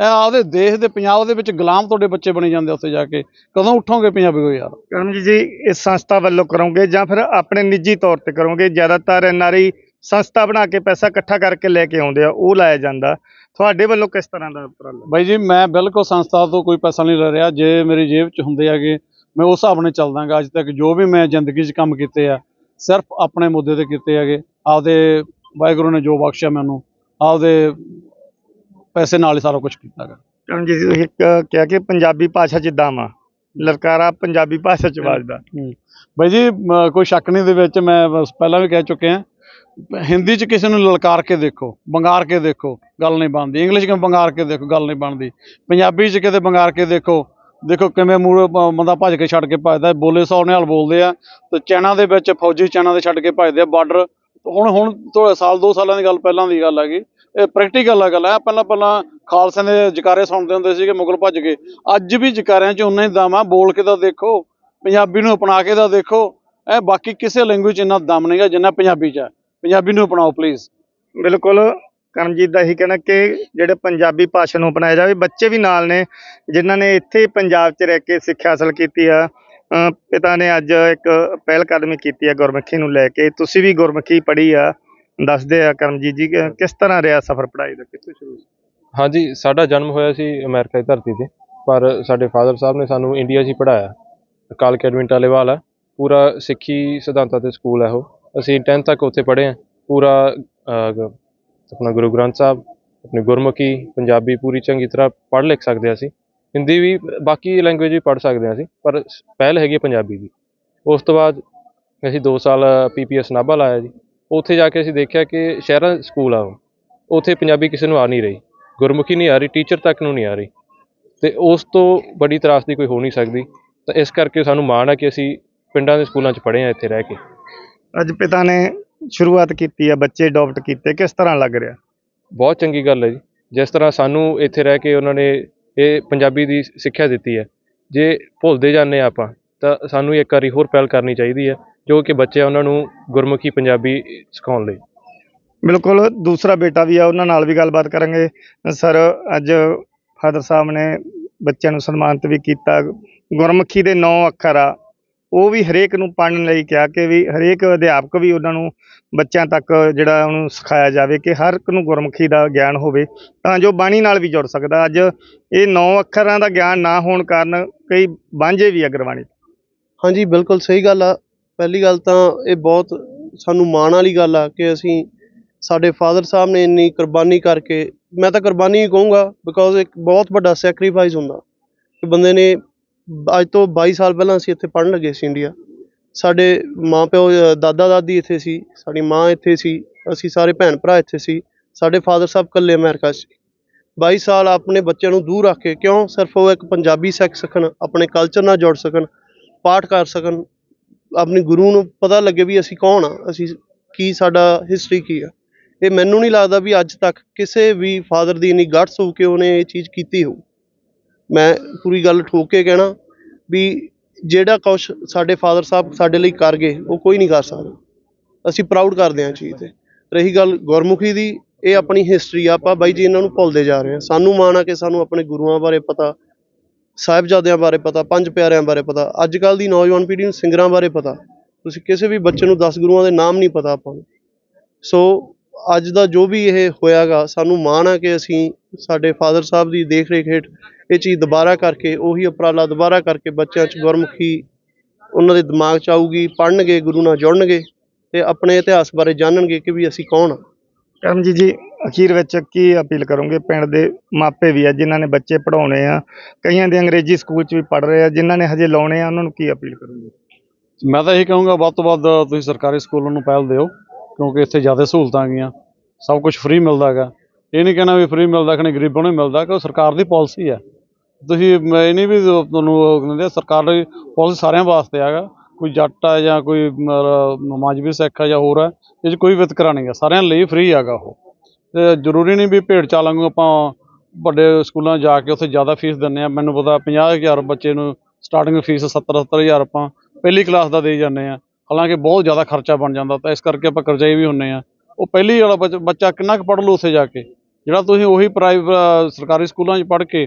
ਆਪਦੇ ਦੇਸ਼ ਦੇ ਪੰਜਾਬ ਦੇ ਵਿੱਚ ਗੁਲਾਮ ਤੁਹਾਡੇ ਬੱਚੇ ਬਣੇ ਜਾਂਦੇ ਉੱਥੇ ਜਾ ਕੇ। ਕਦੋਂ ਉੱਠੋਗੇ ਪੰਜਾਬੀ ਕੋ ਯਾਰ? ਕਰਮਜੀਤ ਜੀ ਇਸ ਸੰਸਥਾ ਵੱਲੋਂ ਕਰੋਗੇ ਜਾਂ ਫਿਰ ਆਪਣੇ ਨਿੱਜੀ ਤੌਰ ਤੇ ਕਰੋਗੇ? ਜ਼ਿਆਦਾਤਰ ਐਨਆਰਆਈ ਸੰਸਥਾ ਬਣਾ ਕੇ ਪੈਸਾ ਇਕੱਠਾ ਕਰਕੇ ਲੈ ਕੇ ਆਉਂਦੇ ਆ ਉਹ ਲਾਇਆ ਜਾਂਦਾ। ਤੁਹਾਡੇ ਵੱਲੋਂ ਕਿਸ ਤਰ੍ਹਾਂ ਦਾ ਉਪਰਾਲਾ? ਬਾਈ ਜੀ ਮੈਂ ਬਿਲਕੁਲ ਸੰਸਥਾ ਤੋਂ ਕੋਈ ਪੈਸਾ ਨਹੀਂ ਲੈ ਰਿਹਾ। ਜੇ ਮੇਰੀ ਜੇਬ 'ਚ ਹੁੰਦੇ ਹੈਗੇ ਮੈਂ ਉਸ ਹਿਸਾਬ ਨਾਲ ਚੱਲਦਾਗਾ ਅੱਜ ਤੱਕ ਜੋ ਵੀ ਮੈਂ ਜ਼ਿੰਦਗੀ 'ਚ ਕੰਮ ਕੀਤੇ ਆ ਸਿਰਫ ਆਪਣੇ ਮੁੱਦੇ ਤੇ ਕੀਤੇ ਹੈਗੇ। ਆਪਦੇ ਵਾਹਿਗੁਰੂ ਨੇ ਜੋ ਬਖਸ਼ਿਆ ਮੈਨੂੰ ਆਪਦੇ ਪੈਸੇ ਨਾਲ ਹੀ ਸਾਰਾ ਕੁਝ ਕੀਤਾਗਾ ਕਰਮਜੀਤ ਜੀ ਤੁਸੀਂ ਇੱਕ ਕਿਹਾ ਕਿ ਪੰਜਾਬੀ ਭਾਸ਼ਾ ਜਿੱਦਾਂ ਵਾ ਲਲਕਾਰਾ ਪੰਜਾਬੀ ਭਾਸ਼ਾ ਚ ਵੱਜਦਾ। ਬਾਈ ਜੀ ਮ- ਕੋਈ ਸ਼ੱਕ ਨਹੀਂ ਦੇ ਵਿੱਚ ਮੈਂ ਬਸ ਪਹਿਲਾਂ ਵੀ ਕਹਿ ਚੁੱਕਿਆ। ਹਿੰਦੀ 'ਚ ਕਿਸੇ ਨੂੰ ਲਲਕਾਰ ਕੇ ਦੇਖੋ ਬੰਗਾਰ ਕੇ ਦੇਖੋ ਗੱਲ ਨਹੀਂ ਬਣਦੀ। ਇੰਗਲਿਸ਼ 'ਚ ਬੰਗਾਰ ਕੇ ਦੇਖੋ ਗੱਲ ਨਹੀਂ ਬਣਦੀ। ਪੰਜਾਬੀ 'ਚ ਕਿਤੇ ਬੰਗਾਰ ਕੇ ਦੇਖੋ ਦੇਖੋ ਕਿਵੇਂ ਮੂਹਰੇ ਬ- ਬੰਦਾ ਭੱਜ ਕੇ ਛੱਡ ਕੇ ਭੱਜਦਾ। ਬੋਲੇ ਸੌ ਨਾਲ ਬੋਲਦੇ ਆ ਤੇ ਚੈਨਾ ਦੇ ਵਿੱਚ ਫੌਜੀ ਚੈਨਾ ਦੇ ਛੱਡ ਕੇ ਭੱਜਦੇ ਆ ਬਾਰਡਰ। ਹੁਣ ਹੁਣ ਤੋਂ ਸਾਲ ਦੋ ਸਾਲਾਂ ਦੀ ਗੱਲ ਪਹਿਲਾਂ ਦੀ ਗੱਲ ਹੈਗੀ। ਪ੍ਰੈਕਟੀਕਲ ਆ ਗੱਲ ਹੈ ਪਹਿਲਾਂ ਪਹਿਲਾਂ ਖਾਲਸੇ ਦੇ ਜਕਾਰੇ ਸੁਣਦੇ ਹੁੰਦੇ ਸੀਗੇ, ਮੁਗਲ ਭੱਜ ਗਏ ਅੱਜ ਵੀ ਜਕਾਰਿਆਂ 'ਚ ਉਨਾ ਹੀ ਦਮ ਆ, ਬੋਲ ਕੇ ਤਾਂ ਦੇਖੋ, ਪੰਜਾਬੀ ਨੂੰ ਅਪਣਾ ਕੇ ਤਾਂ ਦੇਖੋ। ਇਹ ਬਾਕੀ ਕਿਸੇ ਲੈਂਗੁਏਜ 'ਚ ਇੰਨਾ ਦਮ ਨਹੀਂਗਾ ਜਿੰਨਾ ਪੰਜਾਬੀ 'ਚ ਹੈ ਪੰਜਾਬੀ ਨੂੰ ਅਪਣਾਓ ਪਲੀਜ਼ ਬਿਲਕੁਲ, ਕਰਮਜੀਤ ਦਾ ਹੀ ਕਹਿਣਾ ਕਿ ਜਿਹੜੇ ਪੰਜਾਬੀ ਭਾਸ਼ਾ ਨੂੰ ਅਪਣਾਇਆ ਜਾਵੇ, ਬੱਚੇ ਵੀ ਨਾਲ ਨੇ, ਜਿਨ੍ਹਾਂ ਨੇ ਇੱਥੇ ਪੰਜਾਬ 'ਚ ਰਹਿ ਕੇ ਸਿੱਖਿਆ ਹਾਸਲ ਕੀਤੀ ਆ। ਪਿਤਾ ਨੇ ਅੱਜ ਇੱਕ ਪਹਿਲ ਕਦਮੀ ਕੀਤੀ ਹੈ ਗੁਰਮੁਖੀ ਨੂੰ ਲੈ ਕੇ। ਤੁਸੀਂ ਵੀ ਗੁਰਮੁਖੀ ਪੜ੍ਹੀ ਆ। ਦੱਸਦੇ ਆ ਕਰਮਜੀਤ ਜੀ ਕਿ ਕਿਸ ਤਰ੍ਹਾਂ ਰਿਹਾ ਸਫ਼ਰ ਪੜ੍ਹਾਈ ਦਾ ਕਿੱਥੋਂ ਸ਼ੁਰੂ? ਹਾਂਜੀ ਸਾਡਾ ਜਨਮ ਹੋਇਆ ਸੀ ਅਮਰੀਕਾ ਦੀ ਧਰਤੀ ਤੇ ਪਰ ਸਾਡੇ ਫਾਦਰ ਸਾਹਿਬ ਨੇ ਸਾਨੂੰ ਇੰਡੀਆ 'ਚ ਹੀ ਪੜ੍ਹਾਇਆ। ਅਕਾਲ ਅਕੈਡਮੀ ਟਾਲੇਵਾਲ ਆ ਪੂਰਾ ਸਿੱਖੀ ਸਿਧਾਂਤਾਂ ਤੇ ਸਕੂਲ ਹੈ ਉਹ। ਅਸੀਂ 10th ਤੱਕ ਉੱਥੇ ਪੜ੍ਹੇ ਹਾਂ ਪੂਰਾ ਆਪਣਾ ਗੁਰੂ ਗ੍ਰੰਥ ਸਾਹਿਬ ਆਪਣੀ ਗੁਰਮੁਖੀ ਪੰਜਾਬੀ ਪੂਰੀ ਚੰਗੀ ਤਰ੍ਹਾਂ ਪੜ੍ਹ ਲਿਖ ਸਕਦੇ ਹਾਂ ਅਸੀਂ। ਹਿੰਦੀ ਵੀ ਬਾਕੀ ਲੈਂਗੁਏਜ ਵੀ ਪੜ੍ਹ ਸਕਦੇ ਹਾਂ ਅਸੀਂ ਪਰ ਪਹਿਲ ਹੈਗੀ ਪੰਜਾਬੀ ਦੀ। ਉਸ ਤੋਂ ਬਾਅਦ ਅਸੀਂ 2 ਸਾਲ ਪੀਪੀਐਸ ਨਾਭਾ ਲਾਇਆ ਜੀ। ਉੱਥੇ ਜਾ ਕੇ ਅਸੀਂ ਦੇਖਿਆ ਕਿ ਸ਼ਹਿਰਾਂ ਸਕੂਲ ਆ ਉੱਥੇ ਪੰਜਾਬੀ ਕਿਸੇ ਨੂੰ ਆ ਨਹੀਂ ਰਹੀ। ਗੁਰਮੁਖੀ ਨਹੀਂ ਆ ਰਹੀ ਟੀਚਰ ਤੱਕ ਨੂੰ ਨਹੀਂ ਆ ਰਹੀ। ਤੇ ਉਸ ਤੋਂ ਬੜੀ ਤਰਾਸਦੀ ਕੋਈ ਹੋ ਨਹੀਂ ਸਕਦੀ। ਤਾਂ ਇਸ ਕਰਕੇ ਸਾਨੂੰ ਮਾਣ ਹੈ ਕਿ ਅਸੀਂ ਪਿੰਡਾਂ ਦੇ ਸਕੂਲਾਂ 'ਚ ਪੜ੍ਹੇ ਹਾਂ ਇੱਥੇ ਰਹਿ ਕੇ। ਅੱਜ ਪਿਤਾ ਨੇ ਸ਼ੁਰੂਆਤ ਕੀਤੀ ਆ ਬੱਚੇ ਅਡਾਪਟ ਕੀਤੇ ਕਿਸ ਤਰ੍ਹਾਂ ਲੱਗ ਰਿਹਾ? ਬਹੁਤ ਚੰਗੀ ਗੱਲ ਹੈ ਜੀ। ਜਿਸ ਤਰ੍ਹਾਂ ਸਾਨੂੰ ਇੱਥੇ ਰਹਿ ਕੇ ਉਹਨਾਂ ਨੇ ਇਹ ਪੰਜਾਬੀ ਦੀ ਸਿੱਖਿਆ ਦਿੱਤੀ ਹੈ। ਜੇ ਭੁੱਲਦੇ ਜਾਂਦੇ ਆਪਾਂ ਤਾਂ ਸਾਨੂੰ ਇੱਕ ਵਾਰੀ ਹੋਰ ਪਹਿਲ ਕਰਨੀ ਚਾਹੀਦੀ ਹੈ। ਜੋ ਕਿ ਬੱਚੇ ਆ ਉਹਨਾਂ ਨੂੰ ਗੁਰਮੁਖੀ ਪੰਜਾਬੀ ਸਿਖਾਉਣ ਲਈ। ਬਿਲਕੁਲ ਦੂਸਰਾ ਬੇਟਾ ਵੀ ਆ ਉਹਨਾਂ ਨਾਲ ਵੀ ਗੱਲਬਾਤ ਕਰਾਂਗੇ। ਸਰ ਅੱਜ ਫਾਦਰ ਸਾਹਿਬ ਨੇ ਬੱਚਿਆਂ ਨੂੰ ਸਨਮਾਨਿਤ ਵੀ ਕੀਤਾ। ਗੁਰਮੁਖੀ ਦੇ 9 ਅੱਖਰ ਆ। ਉਹ ਵੀ ਹਰੇਕ ਨੂੰ ਪੜ੍ਹਨ ਲਈ ਕਿਹਾ ਕਿ ਵੀ ਹਰੇਕ ਅਧਿਆਪਕ ਵੀ ਉਹਨਾਂ ਨੂੰ ਬੱਚਿਆਂ ਤੱਕ ਜਿਹੜਾ ਉਹਨੂੰ ਸਿਖਾਇਆ ਜਾਵੇ ਕਿ ਹਰ ਇੱਕ ਨੂੰ ਗੁਰਮੁਖੀ ਦਾ ਗਿਆਨ ਹੋਵੇ ਤਾਂ ਜੋ ਬਾਣੀ ਨਾਲ ਵੀ ਜੁੜ ਸਕਦਾ। ਅੱਜ ਇਹ 9 ਅੱਖਰਾਂ ਦਾ ਗਿਆਨ ਨਾ ਹੋਣ ਕਾਰਨ ਕਈ ਵਾਂਝੇ ਵੀ ਆ ਗੁਰਬਾਣੀ। ਹਾਂਜੀ ਬਿਲਕੁਲ ਸਹੀ ਗੱਲ ਆ। ਪਹਿਲੀ ਗੱਲ ਤਾਂ ਇਹ ਬਹੁਤ ਸਾਨੂੰ ਮਾਣ ਵਾਲੀ ਗੱਲ ਆ ਕਿ ਅਸੀਂ ਸਾਡੇ ਫਾਦਰ ਸਾਹਿਬ ਨੇ ਇੰਨੀ ਕੁਰਬਾਨੀ ਕਰਕੇ, ਮੈਂ ਤਾਂ ਕੁਰਬਾਨੀ ਹੀ ਕਹੂੰਗਾ ਬਿਕੋਜ਼ ਇੱਕ ਬਹੁਤ ਵੱਡਾ ਸੈਕਰੀਫਾਈਸ ਹੁੰਦਾ ਕਿ ਬੰਦੇ ਨੇ ਅੱਜ ਤੋਂ 22 ਸਾਲ ਪਹਿਲਾਂ ਅਸੀਂ ਇੱਥੇ ਪੜ੍ਹਨ ਲੱਗੇ ਸੀ ਇੰਡੀਆ ਸਾਡੇ ਮਾਂ ਪਿਓ ਦਾਦਾ ਦਾਦੀ ਇੱਥੇ ਸੀ, ਸਾਡੀ ਮਾਂ ਇੱਥੇ ਸੀ, ਅਸੀਂ ਸਾਰੇ ਭੈਣ ਭਰਾ ਇੱਥੇ ਸੀ, ਸਾਡੇ ਫਾਦਰ ਸਾਹਿਬ ਇਕੱਲੇ ਅਮਰੀਕਾ 'ਚ ਸੀ। 22 ਸਾਲ ਆਪਣੇ ਬੱਚਿਆਂ ਨੂੰ ਦੂਰ ਰੱਖ ਕੇ ਕਿਉਂ ਸਿਰਫ ਉਹ ਇੱਕ ਪੰਜਾਬੀ ਸਿੱਖ ਸਕਣ, ਆਪਣੇ ਕਲਚਰ ਨਾਲ ਜੁੜ ਸਕਣ, ਪਾਠ ਕਰ ਸਕਣ ਆਪਣੇ ਗੁਰੂ ਨੂੰ ਪਤਾ ਲੱਗੇ ਵੀ ਅਸੀਂ ਕੌਣ ਆ, ਅਸੀਂ ਕੀ ਸਾਡਾ ਹਿਸਟਰੀ ਕੀ ਆ। ਇਹ ਮੈਨੂੰ ਨਹੀਂ ਲੱਗਦਾ ਵੀ ਅੱਜ ਤੱਕ ਕਿਸੇ ਵੀ ਫਾਦਰ ਦੀ ਇੰਨੀ ਗਟਸ ਹੋ ਕੇ ਉਹਨੇ ਇਹ ਚੀਜ਼ ਕੀਤੀ ਹੋਊ। ਮੈਂ ਪੂਰੀ ਗੱਲ ਠੋਕ ਕੇ ਕਹਿਣਾ ਵੀ ਜਿਹੜਾ ਕੁਛ ਸਾਡੇ ਫਾਦਰ ਸਾਹਿਬ ਸਾਡੇ ਲਈ ਕਰ ਗਏ, ਉਹ ਕੋਈ ਨਹੀਂ ਕਰ ਸਕਦਾ। ਅਸੀਂ ਪ੍ਰਾਊਡ ਕਰਦੇ ਹਾਂ ਚੀਜ਼ ਤੇ। ਰਹੀ ਗੱਲ ਗੁਰਮੁਖੀ ਦੀ, ਇਹ ਆਪਣੀ ਹਿਸਟਰੀ ਆ, ਆਪਾਂ ਬਾਈ ਜੀ ਇਹਨਾਂ ਨੂੰ ਭੁੱਲਦੇ ਜਾ ਰਹੇ ਹਾਂ। ਸਾਨੂੰ ਮਾਣ ਆ ਕਿ ਸਾਨੂੰ ਆਪਣੇ ਗੁਰੂਆਂ ਬਾਰੇ ਪਤਾ ਸਾਹਿਬਜ਼ਾਦਿਆਂ ਬਾਰੇ ਪਤਾ, ਪੰਜ ਪਿਆਰਿਆਂ ਬਾਰੇ ਪਤਾ ਅੱਜ ਕੱਲ ਦੀ ਨੌਜਵਾਨ ਪੀੜ੍ਹੀ ਨੂੰ ਸਿੰਗਰਾਂ ਬਾਰੇ ਪਤਾ, ਤੁਸੀਂ ਕਿਸੇ ਵੀ ਬੱਚੇ ਨੂੰ 10 ਗੁਰੂਆਂ ਦੇ ਨਾਮ ਨਹੀਂ ਪਤਾ ਆਪਾਂ ਨੂੰ। ਸੋ, ਅੱਜ ਦਾ ਜੋ ਵੀ ਇਹ ਹੋਇਆਗਾ, ਸਾਨੂੰ ਮਾਣ ਆ ਕਿ ਅਸੀਂ ਸਾਡੇ ਫਾਦਰ ਸਾਹਿਬ ਦੀ ਦੇਖ ਰੇਖ ਹੇਠ ਇਹ ਚੀਜ਼ ਦੁਬਾਰਾ ਕਰਕੇ, ਉਹੀ ਉਪਰਾਲਾ ਦੁਬਾਰਾ ਕਰਕੇ ਬੱਚਿਆਂ 'ਚ ਗੁਰਮੁਖੀ ਉਹਨਾਂ ਦੇ ਦਿਮਾਗ 'ਚ ਆਊਗੀ, ਪੜ੍ਹਨਗੇ, ਗੁਰੂ ਨਾਲ ਜੁੜਨਗੇ ਤੇ ਆਪਣੇ ਇਤਿਹਾਸ ਬਾਰੇ ਜਾਣਨਗੇ ਕਿ ਵੀ ਅਸੀਂ ਕੌਣ ਆ। ਕਰਮਜੀਤ ਜੀ ਅਖੀਰ ਵਿੱਚ ਕੀ ਅਪੀਲ ਕਰੋਗੇ? ਪਿੰਡ ਦੇ ਮਾਪੇ ਵੀ ਆ, ਜਿਨ੍ਹਾਂ ਨੇ ਬੱਚੇ ਪੜਾਉਣੇ ਆ, ਕਈਆਂ ਦੇ ਅੰਗਰੇਜ਼ੀ ਸਕੂਲ 'ਚ ਵੀ ਪੜ ਰਹੇ ਆ, ਜਿਨ੍ਹਾਂ ਨੇ ਹਜੇ ਲਾਉਣੇ ਆ, ਉਹਨਾਂ ਨੂੰ ਕੀ ਅਪੀਲ ਕਰੋਗੇ? ਮੈਂ ਤਾਂ ਇਹੀ ਕਹੂੰਗਾ, ਵੱਧ ਤੋਂ ਵੱਧ ਤੁਸੀਂ ਸਰਕਾਰੀ ਸਕੂਲਾਂ ਨੂੰ ਪਹਿਲ ਦਿਓ, ਕਿਉਂਕਿ ਇੱਥੇ ਜ਼ਿਆਦਾ ਸਹੂਲਤਾਂ ਗਈਆਂ ਸਭ ਕੁਝ ਫ੍ਰੀ ਮਿਲਦਾ ਹੈਗਾ। ਇਹ ਨਹੀਂ ਕਹਿਣਾ ਵੀ ਫ੍ਰੀ ਮਿਲਦਾ ਕਿ ਨਹੀਂ, ਗਰੀਬਾਂ ਨੂੰ ਮਿਲਦਾ ਕਿ ਉਹ ਸਰਕਾਰ ਦੀ ਪਾਲਿਸੀ ਹੈ ਤੁਸੀਂ ਇਹ ਨਹੀਂ ਵੀ ਤੁਹਾਨੂੰ ਕਹਿੰਦੇ ਸਰਕਾਰ ਦੀ ਪਾਲਿਸੀ ਸਾਰਿਆਂ ਵਾਸਤੇ ਹੈਗਾ। ਕੋਈ ਜੱਟ ਆ ਜਾਂ ਕੋਈ ਮ- ਮਾਜਵੀ ਸਿੱਖ ਆ ਜਾਂ ਹੋਰ ਆ, ਇਹ 'ਚ ਕੋਈ ਵਿਤਕਰਾ ਨਹੀਂ ਗਾ। ਸਾਰਿਆਂ ਲਈ ਫ੍ਰੀ ਹੈਗਾ ਉਹ। ਤੇ ਜ਼ਰੂਰੀ ਨਹੀਂ ਵੀ ਭੇਡ ਚਾਲਾਂ ਨੂੰ ਆਪਾਂ ਵੱਡੇ ਸਕੂਲਾਂ 'ਚ ਜਾ ਕੇ ਉੱਥੇ ਜ਼ਿਆਦਾ ਫੀਸ ਦਿੰਦੇ ਆ। ਮੈਨੂੰ ਪਤਾ 50000 ਬੱਚੇ ਨੂੰ ਸਟਾਰਟਿੰਗ ਫੀਸ 70 70000 ਆਪਾਂ ਪਹਿਲੀ ਕਲਾਸ ਦਾ ਦੇ ਜਾਂਦੇ ਆ। ਹਾਲਾਂਕਿ ਬਹੁਤ ਜ਼ਿਆਦਾ ਖਰਚਾ ਬਣ ਜਾਂਦਾ ਤਾਂ ਇਸ ਕਰਕੇ ਆਪਾਂ ਕਰਜ਼ਾਈ ਵੀ ਹੁੰਨੇ ਆ। ਉਹ ਪਹਿਲੀ ਵਾਲਾ ਬੱਚ- ਬੱਚਾ ਕਿੰਨਾ ਕੁ ਪੜ੍ਹ ਲੂ ਉੱਥੇ ਜਾ ਕੇ? ਜਿਹੜਾ ਤੁਸੀਂ ਉਹੀ ਪ੍ਰਾਈਵੇਟ ਸਰਕਾਰੀ ਸਕੂਲਾਂ 'ਚ ਪੜ੍ਹ ਕੇ,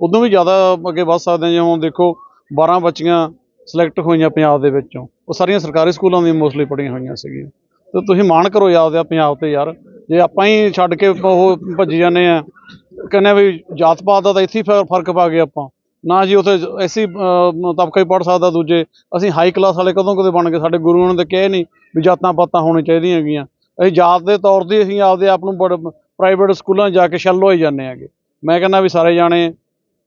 ਉਦੋਂ ਵੀ ਜ਼ਿਆਦਾ ਅੱਗੇ ਵੱਧ ਸਕਦੇ ਜੇ ਹੁਣ ਦੇਖੋ 12 ਬੱਚੀਆਂ ਸਿਲੈਕਟ ਹੋਈਆਂ ਪੰਜਾਬ ਦੇ ਵਿੱਚੋਂ। ਉਹ ਸਾਰੀਆਂ ਸਰਕਾਰੀ ਸਕੂਲਾਂ ਦੀਆਂ ਮੋਸਟਲੀ ਪੜ੍ਹੀਆਂ ਹੋਈਆਂ ਸੀਗੀਆਂ। ਤੇ ਤੁਸੀਂ ਮਾਣ ਕਰੋ ਯਾਦ ਆ ਪੰਜਾਬ ਤੇ ਯਾਰ। ਜੇ ਆਪਾਂ ਹੀ ਛੱਡ ਕੇ ਉਹ ਭੱਜੀ ਜਾਂਦੇ ਆ ਕਹਿੰਦੇ ਆ ਵੀ ਜਾਤ ਪਾਤ ਦਾ ਤਾਂ ਇੱਥੇ ਫ- ਫ਼ਰਕ ਪਾ ਗਏ ਆਪਾਂ। ਨਾ ਜੀ ਉੱਥੇ ਐਸੀ ਤਬਕਾ ਹੀ ਪੜ ਸਕਦਾ ਦੂਜੇ। ਅਸੀਂ ਹਾਈ ਕਲਾਸ ਵਾਲੇ ਕਦੋਂ ਕਦੇ ਬਣ ਗਏ? ਸਾਡੇ ਗੁਰੂਆਂ ਨੇ ਤਾਂ ਕਿਹਾ ਨਹੀਂ ਵੀ ਜਾਤਾਂ ਪਾਤਾਂ ਹੋਣੀ ਚਾਹੀਦੀਆਂ ਹੈਗੀਆਂ। ਅਸੀਂ ਜਾਤ ਦੇ ਤੌਰ ਤੇ ਅਸੀਂ ਆਪਦੇ ਆਪ ਨੂੰ ਬੜ ਪ੍ਰਾਈਵੇਟ ਸਕੂਲਾਂ 'ਚ ਜਾ ਕੇ ਛੱਲ ਹੋਈ ਜਾਂਦੇ ਹੈਗੇ। ਮੈਂ ਕਹਿੰਦਾ ਵੀ ਸਾਰੇ ਜਾਣੇ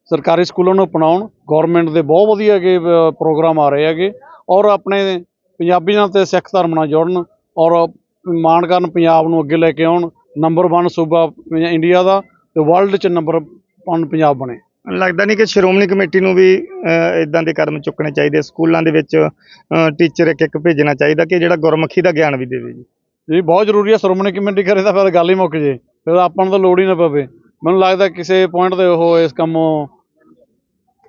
ਸਰਕਾਰੀ ਸਕੂਲਾਂ ਨੂੰ ਅਪਣਾਉਣ ਗਵਰਨਮੈਂਟ ਦੇ ਬਹੁਤ ਵਧੀਆ ਹੈਗੇ ਪ੍ਰੋਗਰਾਮ ਆ ਰਹੇ ਹੈਗੇ ਔਰ ਆਪਣੇ ਪੰਜਾਬੀਆਂ ਤੇ ਸਿੱਖ ਧਰਮ ਨਾਲ ਜੁੜਨ ਔਰ ਮਾਣ ਕਰਨ ਪੰਜਾਬ ਨੂੰ ਅੱਗੇ ਲੈ ਕੇ ਆਉਣ ਨੰਬਰ 1 ਸੂਬਾ ਇੰਡੀਆ ਦਾ ਤੇ ਵਰਲਡ 'ਚ ਨੰਬਰ 1 ਪੰਜਾਬ ਬਣੇ। ਲੱਗਦਾ ਨਹੀਂ ਕਿ ਸ਼੍ਰੋਮਣੀ ਕਮੇਟੀ ਨੂੰ ਵੀ ਇਦਾਂ ਦੇ ਕਦਮ ਚੁੱਕਣੇ ਚਾਹੀਦੇ ਸਕੂਲਾਂ ਦੇ ਵਿੱਚ ਟੀਚਰ ਇੱਕ ਇੱਕ ਭੇਜਣਾ ਚਾਹੀਦਾ ਕਿ ਜਿਹੜਾ ਗੁਰਮੁਖੀ ਦਾ ਗਿਆਨ ਵੀ ਦੇਵੇ ਜੀ। ਇਹ ਬਹੁਤ ਜ਼ਰੂਰੀ ਹੈ ਸ਼੍ਰੋਮਣੀ ਕਮੇਟੀ ਕਰੇ ਤਾਂ ਫਿਰ ਗੱਲ ਹੀ ਮੁੱਕ ਜੇ ਫਿਰ ਆਪਾਂ ਨੂੰ ਤਾਂ ਲੋੜ ਹੀ ਨਾ ਪਵੇ। ਮੈਨੂੰ ਲੱਗਦਾ ਕਿਸੇ ਪੁਆਇੰਟ ਤੇ ਉਹ ਇਸ ਕੰਮੋਂ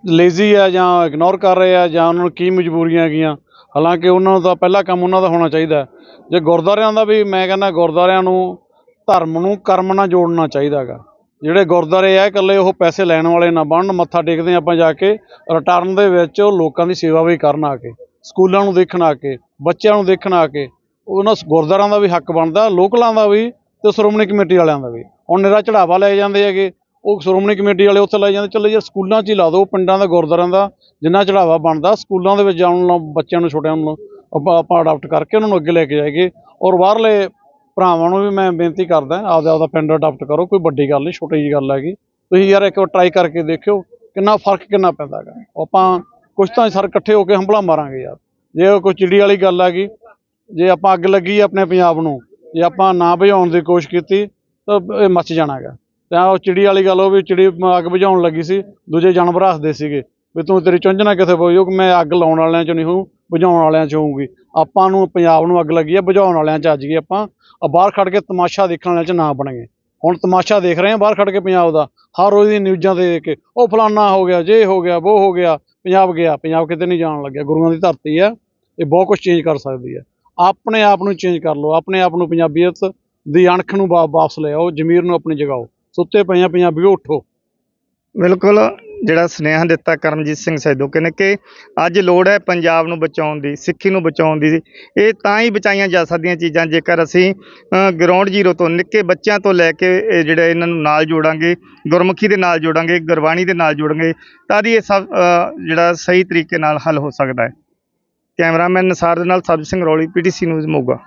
ਲੇਜ਼ੀ ਆ ਜਾਂ ਇਗਨੋਰ ਕਰ ਰਹੇ ਆ ਜਾਂ ਉਹਨਾਂ ਨੂੰ ਕੀ ਮਜਬੂਰੀਆਂ ਹੈਗੀਆਂ, ਹਾਲਾਂਕਿ ਉਹਨਾਂ ਨੂੰ ਤਾਂ ਪਹਿਲਾ ਕੰਮ ਉਹਨਾਂ ਦਾ ਹੋਣਾ ਚਾਹੀਦਾ ਜੇ ਗੁਰਦੁਆਰਿਆਂ ਦਾ ਵੀ ਮੈਂ ਕਹਿੰਦਾ ਗੁਰਦੁਆਰਿਆਂ ਨੂੰ ਧਰਮ ਨੂੰ ਕਰਮ ਨਾਲ ਜੋੜਨਾ ਚਾਹੀਦਾਗਾ ਜਿਹੜੇ ਗੁਰਦੁਆਰੇ ਆ, ਇਕੱਲੇ ਉਹ ਪੈਸੇ ਲੈਣ ਵਾਲੇ ਨਾ ਬਣਨ, ਮੱਥਾ ਟੇਕਦੇ ਆਪਾਂ ਜਾ ਕੇ ਰਿਟਰਨ ਦੇ ਵਿੱਚ ਉਹ ਲੋਕਾਂ ਦੀ ਸੇਵਾ ਵੀ ਕਰਨ ਆ ਕੇ, ਸਕੂਲਾਂ ਨੂੰ ਦੇਖਣ ਆ ਕੇ, ਬੱਚਿਆਂ ਨੂੰ ਦੇਖਣ ਆ ਕੇ, ਉਹਨਾਂ ਸ- ਗੁਰਦੁਆਰਾਂ ਦਾ ਵੀ ਹੱਕ ਬਣਦਾ, ਲੋਕਲਾਂ ਦਾ ਵੀ ਤੇ ਸ਼੍ਰੋਮਣੀ ਕਮੇਟੀ ਵਾਲਿਆਂ ਦਾ ਵੀ। ਹੁਣ ਨਿਰਾ ਚੜਾਵਾ ਲੈ ਜਾਂਦੇ ਹੈਗੇ ਉਹ ਸ਼੍ਰੋਮਣੀ ਕਮੇਟੀ ਵਾਲੇ ਉੱਥੇ ਲੈ ਜਾਂਦੇ, ਚਲੋ ਯਾਰ ਸਕੂਲਾਂ 'ਚ ਹੀ ਲਾ ਦਿਓ, ਪਿੰਡਾਂ ਦਾ, ਗੁਰਦੁਆਰਿਆਂ ਦਾ, ਜਿੰਨਾ ਚੜਾਵਾ ਬਣਦਾ, ਸਕੂਲਾਂ ਦੇ ਵਿੱਚ ਜਾਣ ਨਾਲ ਬੱਚਿਆਂ ਨੂੰ, ਛੋਟਿਆਂ ਨੂੰ, ਆਪਾਂ ਆਪਾਂ ਅਡਾਪਟ ਕਰਕੇ ਉਹਨਾਂ ਨੂੰ ਅੱਗੇ ਲੈ ਕੇ ਜਾਈਏ। ਔਰ ਬਾਹਰਲੇ ਭਰਾਵਾਂ ਨੂੰ ਵੀ ਮੈਂ ਬੇਨਤੀ ਕਰਦਾ, ਆਪਦਾ ਆਪਦਾ ਪਿੰਡ ਅਡਾਪਟ ਕਰੋ, ਕੋਈ ਵੱਡੀ ਗੱਲ ਨਹੀਂ, ਛੋਟੀ ਜੀ ਗੱਲ ਹੈਗੀ। ਤੁਸੀਂ ਯਾਰ ਇੱਕ ਵਾਰ ਟਰਾਈ ਕਰਕੇ ਦੇਖਿਓ, ਕਿੰਨਾ ਫ਼ਰਕ ਕਿੰਨਾ ਪੈਂਦਾ ਹੈਗਾ। ਆਪਾਂ ਕੁਛ ਤਾਂ ਸਰ ਇਕੱਠੇ ਹੋ ਕੇ ਹੰਭਲਾ ਮਾਰਾਂਗੇ ਯਾਰ। ਜੇ ਕੋਈ ਚਿੜੀ ਵਾਲੀ ਗੱਲ ਹੈਗੀ, ਜੇ ਆਪਾਂ ਅੱਗ ਲੱਗੀ ਆਪਣੇ ਪੰਜਾਬ ਨੂੰ, ਜੇ ਆਪਾਂ ਨਾ ਬੁਝਾਉਣ ਦੀ ਕੋਸ਼ਿਸ਼ ਕੀਤੀ, ਤਾਂ ਇਹ ਮੱਚ ਜਾਣਾ ਹੈਗਾ। ਤਾਂ ਉਹ ਚਿੜੀ ਵਾਲੀ ਗੱਲ ਉਹ ਵੀ ਚਿੜੀ ਅੱਗ ਬੁਝਾਉਣ ਲੱਗੀ ਸੀ, ਦੂਜੇ ਜਾਨਵਰ ਹੱਸਦੇ ਸੀਗੇ ਵੀ ਤੂੰ ਤੇਰੀ ਚੁੰਝਣਾ ਕਿੱਥੇ ਬੋਝੋ ਕਿ ਮੈਂ ਅੱਗ ਲਾਉਣ ਵਾਲਿਆਂ ਚੋਂ ਨਹੀਂ ਹੂੰ ਬੁਝਾਉਣ ਵਾਲਿਆਂ 'ਚ ਹੋਊਗੀ। ਆਪਾਂ ਨੂੰ ਪੰਜਾਬ ਨੂੰ ਅੱਗ ਲੱਗੀ ਹੈ ਬੁਝਾਉਣ ਵਾਲਿਆਂ ਚ ਅੱਜ ਗਏ ਆਪਾਂ ਬਾਹਰ ਖੜ ਕੇ ਤਮਾਸ਼ਾ ਦੇਖਣ ਵਾਲਿਆਂ ਚ ਨਾ ਬਣਗੇ ਹੁਣ ਤਮਾਸ਼ਾ ਦੇਖ ਰਹੇ ਆ ਬਾਹਰ ਖੜ ਕੇ ਪੰਜਾਬ ਦਾ, ਹਰ ਰੋਜ਼ ਦੀ ਨਿਊਜ਼ਾਂ ਤੇ ਦੇਖ ਕੇ, ਉਹ ਫਲਾਨਾ ਹੋ ਗਿਆ, ਜੇ ਹੋ ਗਿਆ ਉਹ ਹੋ ਗਿਆ, ਪੰਜਾਬ ਗਿਆ, ਪੰਜਾਬ ਕਿਤੇ ਨਹੀਂ ਜਾਣ ਲੱਗਿਆ, ਗੁਰੂਆਂ ਦੀ ਧਰਤੀ ਆ, ਇਹ ਬਹੁਤ ਕੁਝ ਚੇਂਜ ਕਰ ਸਕਦੀ ਹੈ ਆਪਣੇ ਆਪ ਨੂੰ ਚੇਂਜ ਕਰ ਲਓ, ਆਪਣੇ ਆਪ ਨੂੰ ਪੰਜਾਬੀਅਤ ਦੀ ਅਣਖ ਨੂੰ ਵਾ- ਵਾਪਸ ਲੈ ਆਓ, ਜ਼ਮੀਰ ਨੂੰ ਆਪਣੀ ਜਗਾਓ। ਸੁੱਤੇ ਪਏ ਆ ਪੰਜਾਬੀਓ ਉੱਠੋ। ਬਿਲਕੁਲ, ਜਿਹੜਾ ਸੁਨੇਹਾ ਦਿੱਤਾ ਕਰਮਜੀਤ ਸਿੰਘ ਸੈਦੋਕੇ ਨੇ ਕਿ ਅੱਜ ਲੋੜ ਹੈ ਪੰਜਾਬ ਨੂੰ ਬਚਾਉਣ ਦੀ, ਸਿੱਖੀ ਨੂੰ ਬਚਾਉਣ ਦੀ। ਇਹ ਤਾਂ ਹੀ ਬਚਾਈਆਂ ਜਾ ਸਕਦੀਆਂ ਚੀਜ਼ਾਂ, ਜੇਕਰ ਅਸੀਂ ਗਰਾਊਂਡ ਜ਼ੀਰੋ ਤੋਂ ਨਿੱਕੇ ਬੱਚਿਆਂ ਤੋਂ ਲੈ ਕੇ ਇਹ ਜਿਹੜੇ ਇਹਨਾਂ ਨੂੰ ਨਾਲ ਜੋੜਾਂਗੇ, ਗੁਰਮੁਖੀ ਦੇ ਨਾਲ ਜੋੜਾਂਗੇ, ਗੁਰਬਾਣੀ ਦੇ ਨਾਲ ਜੋੜਾਂਗੇ, ਤਾਂ ਹੀ ਇਹ ਸਭ ਜਿਹੜਾ ਸਹੀ ਤਰੀਕੇ ਨਾਲ ਹੱਲ ਹੋ ਸਕਦਾ ਹੈ। ਕੈਮਰਾਮੈਨ ਨਸਾਰ ਦੇ ਨਾਲ ਸਬਜ ਸਿੰਘ ਰੌਲੀ, ਪੀਟੀਸੀ ਨਿਊਜ਼ ਮੋਗਾ।